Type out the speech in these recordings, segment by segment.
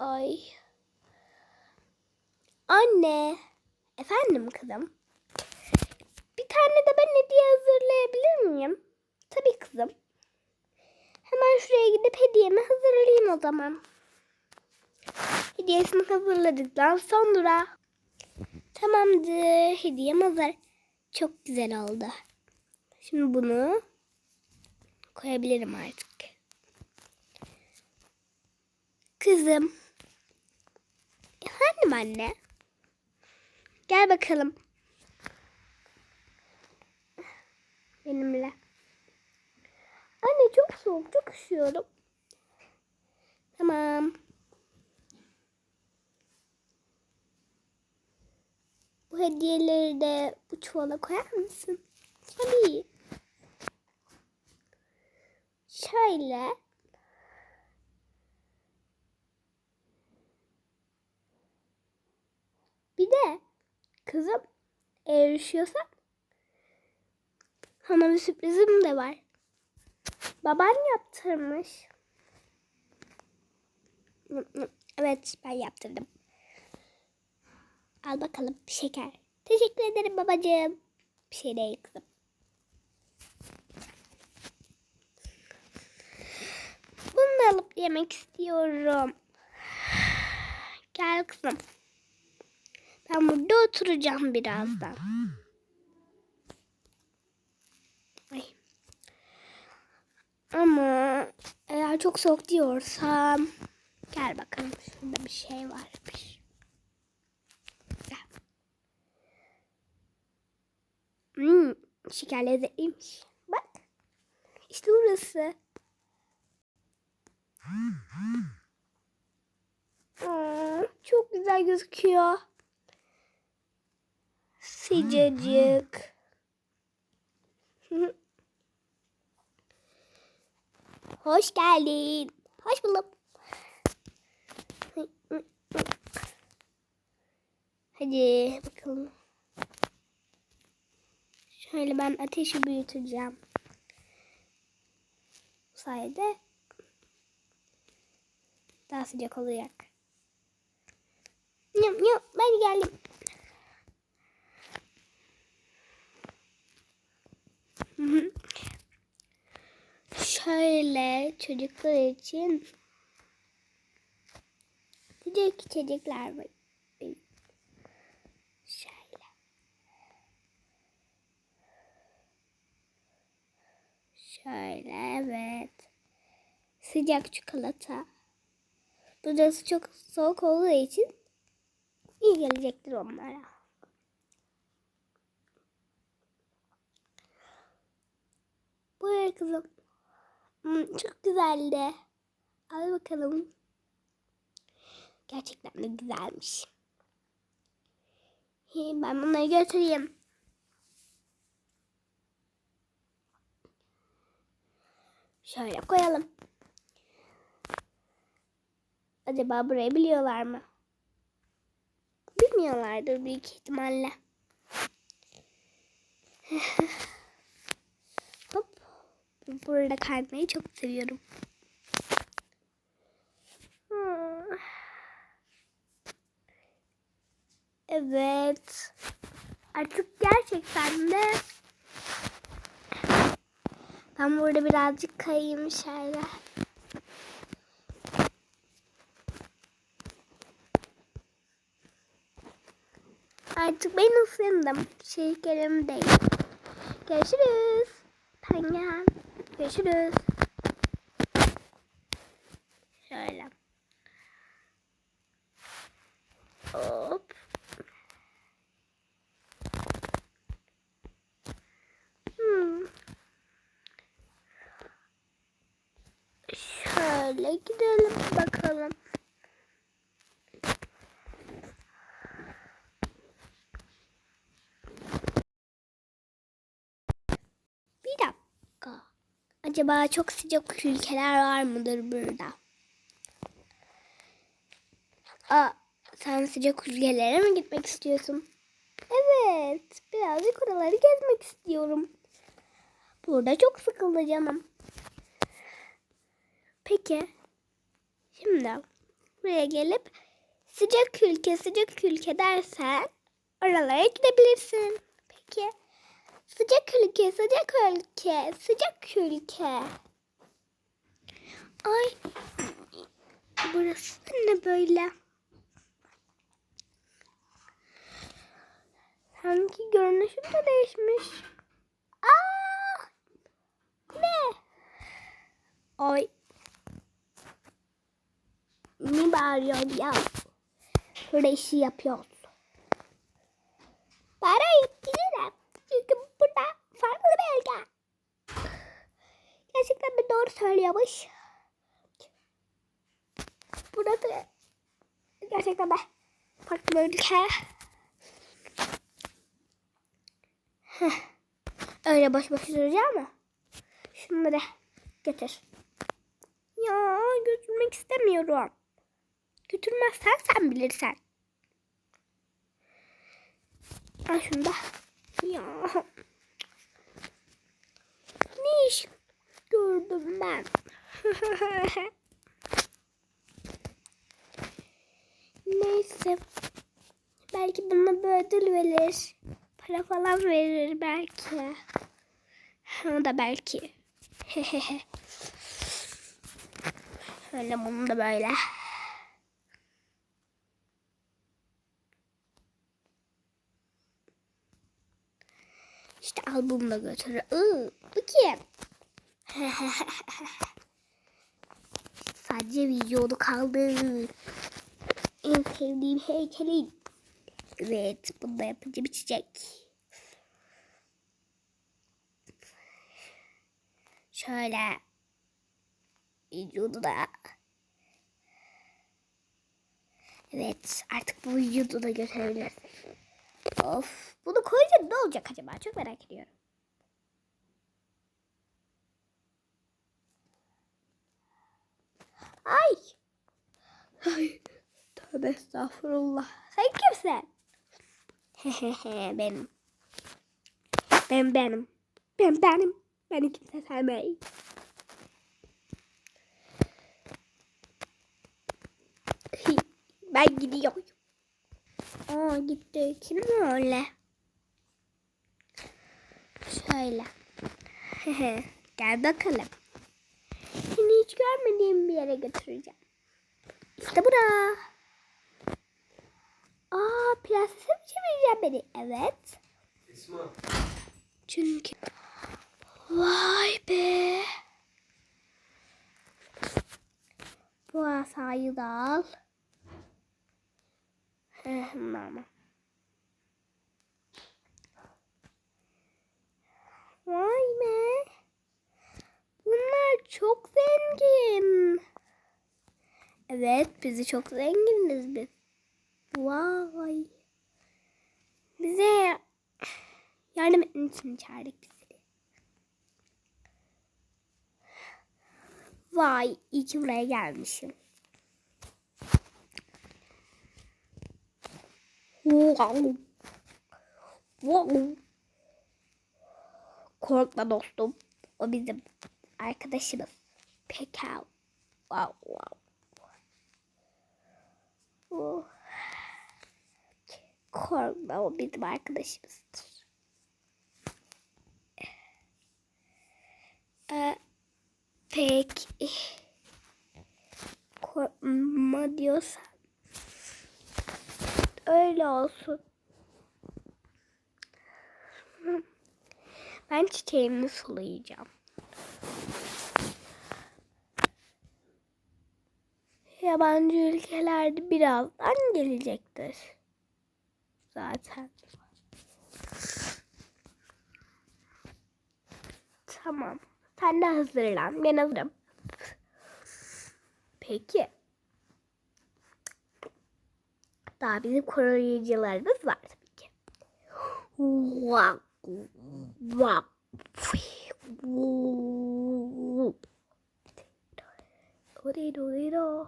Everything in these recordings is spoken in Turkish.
Ay. Anne. Efendim kızım. Bir tane de ben hediye hazırlayabilir miyim? Tabii kızım. Hemen şuraya gidip hediyemi hazırlayayım o zaman. Hediyesini hazırladıktan sonra. Tamamdır. Hediyem hazır. Çok güzel oldu. Şimdi bunu koyabilirim artık. Kızım. Efendim anne. Gel bakalım. Benimle. Anne çok soğuk, çok üşüyorum. Tamam. Bu hediyeleri de bu çuvala koyar mısın? Tabii. Şöyle. Bir de kızım eğer üşüyorsan sana bir sürprizim de var. Baban yaptırmış. Evet ben yaptırdım. Al bakalım şeker. Teşekkür ederim babacığım. Bir şey değil kızım. Bunu da alıp yemek istiyorum. Gel kızım. Ben burada oturacağım birazdan. Ay. Ama eğer çok soğuk diyorsam gel bakalım şurada bir şey varmış. Gel. Hmm, şeker lezzetliymiş. Bak. İşte burası. Aa, çok güzel gözüküyor. Sıcacık. Hoş geldin. Hoş buldum. Hadi bakalım. Şöyle ben ateşi büyüteceğim. Bu sayede daha sıcak olacak. Yum, yum, ben geldim. Şöyle çocuklar için sıcak içecekler var. Şöyle. Şöyle evet. Sıcak çikolata. Burası çok soğuk olduğu için iyi gelecektir onlara. Buyur kızım. Hmm, çok güzeldi. Al bakalım. Gerçekten de güzelmiş. Ben bunları götüreyim. Şöyle koyalım. Acaba burayı biliyorlar mı? Bilmiyorlardır büyük ihtimalle. Burada kaymayı çok seviyorum. Hmm. Evet. Artık gerçekten de ben burada birazcık kayayım şöyle. Artık ben ısındım. Şekerim değil. Görüşürüz. Pengen. Görüşürüz. Şöyle. Hop. Hmm. Şöyle gidelim bakalım. Bir dakika. Acaba çok sıcak ülkeler var mıdır burada? Aa, sen sıcak ülkelere mi gitmek istiyorsun? Evet, birazcık oraları gezmek istiyorum. Burada çok sıkıldı canım. Peki, şimdi buraya gelip sıcak ülke sıcak ülke dersen oralara gidebilirsin. Peki sıcak ülke sıcak ülke sıcak ülke. Ay burası ne böyle? Sanki görünüşüm de değişmiş. Aa! Ne? Ay. Ne bağırıyorsun ya? Şurada işi yapıyoruz. Bağırayıp gidelim. Çünkü burada farklı bir ülke. Gerçekten bir söylüyormuş. Burası gerçekten de farklı bir ülke. Öyle boş boş duracağım mı? Şunları getir. Ya götürmek istemiyorum. Götürmezsen sen bilirsen. Al şunu da. Ya. Ne iş gördüm ben? Neyse. Belki bana bir ödül verir. Para falan verir belki. O da belki. Şöyle bunu da böyle. İşte al bunu da götür. Iı, bu kim? Sadece videoda kaldı. En sevdiğim heykelin. Evet, bunu da yapınca bitecek. Şöyle vücudu da Evet artık bu vücudu da götürebiliriz. Of bunu koyunca ne olacak acaba çok merak ediyorum. Ay. Ay. Tövbe estağfurullah. Sen kimsin? Benim. Ben benim. Ben benim. Beni kimse sevmeyi. Ben gidiyorum. Aa gitti. Kim öyle? Şöyle. Gel bakalım. Hiç görmediğim bir yere götüreceğim. İşte bura. Aa prensese mi çevireceğim beni? Evet. Esma. Çünkü vay be. Bu asayı da al. Mama. Vay be. Çok zengin. Evet, bizi çok zenginiz biz. Vay. Bize yardım etmen için çağırdık bizi. Vay, iyi ki buraya gelmişim. Wow. Wow. Korkma dostum. O bizim arkadaşımız. Pekal. Wow, wow. Oh. Korkma o bizim arkadaşımızdır. Ee, peki. Korkma diyorsan öyle olsun. Ben çiçeğimi sulayacağım. Yabancı ülkelerde birazdan gelecektir. Zaten. Tamam. Sen de hazırlan. Ben hazırım. Peki. Daha bizim koruyucularımız var tabii ki. Wow. Wow. Odido.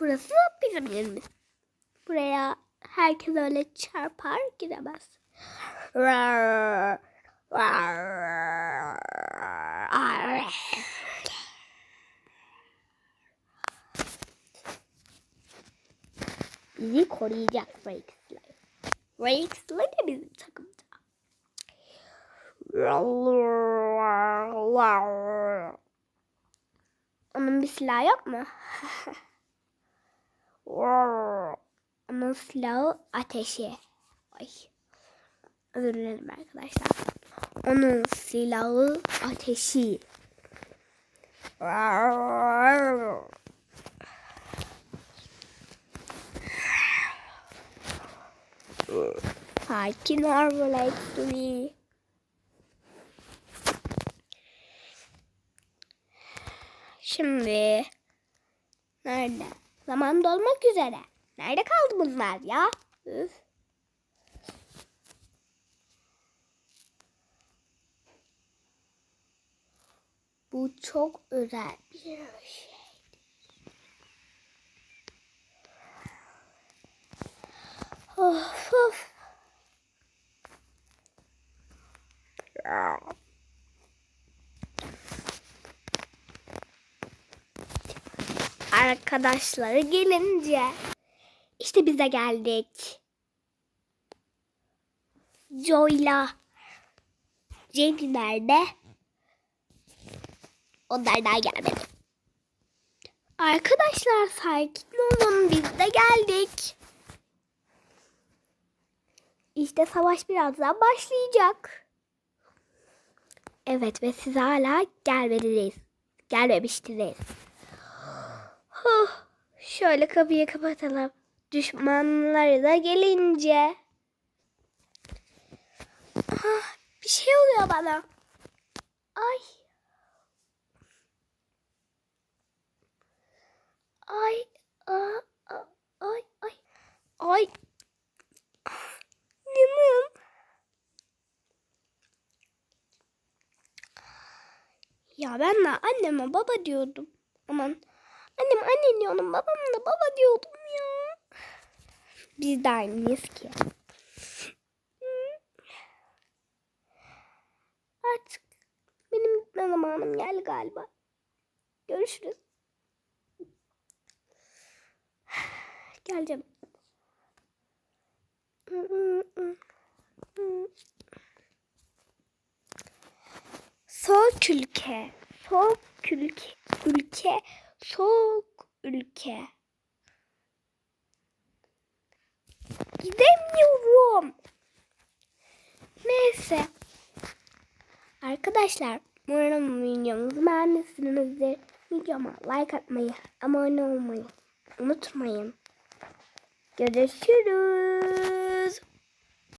Burası bizim yerimiz. Buraya herkes öyle çarpar gidemez. Bizi koruyacak Rex'ler. Rex'ler de bizim takımda. Onun bir silahı yok mu? Onun silahı ateşi. Ay. Özür dilerim arkadaşlar. Onun silahı ateşi. Sakin ol Relaxly. Şimdi nerede? Zaman dolmak üzere. Nerede kaldı bunlar ya? Üf. Bu çok özel bir şey. Of of. Arkadaşları gelince işte bize geldik. Joy'la Jenny nerede? Onlar daha gelmedi. Arkadaşlar sakin olun biz de geldik. İşte savaş birazdan başlayacak. Evet ve siz hala gelmediniz. Gelmemiştiniz. Huh, şöyle kapıyı kapatalım. Düşmanları da gelince. Ah, bir şey oluyor bana. Ay. Ay. Ay. Ay. Ay. Yanım. Ya ben de anneme baba diyordum. Aman anne diyordum babam da baba diyordum ya. Biz de aynıyız ki. Artık benim gitme zamanım geldi galiba. Görüşürüz. Gel canım. Soğuk ülke. Soğuk ülke. Ülke. Soğuk ülke. Gidemiyorum. Neyse. Arkadaşlar umarım videomuzu beğenmişsinizdir. Videoma like atmayı, abone olmayı unutmayın. Görüşürüz.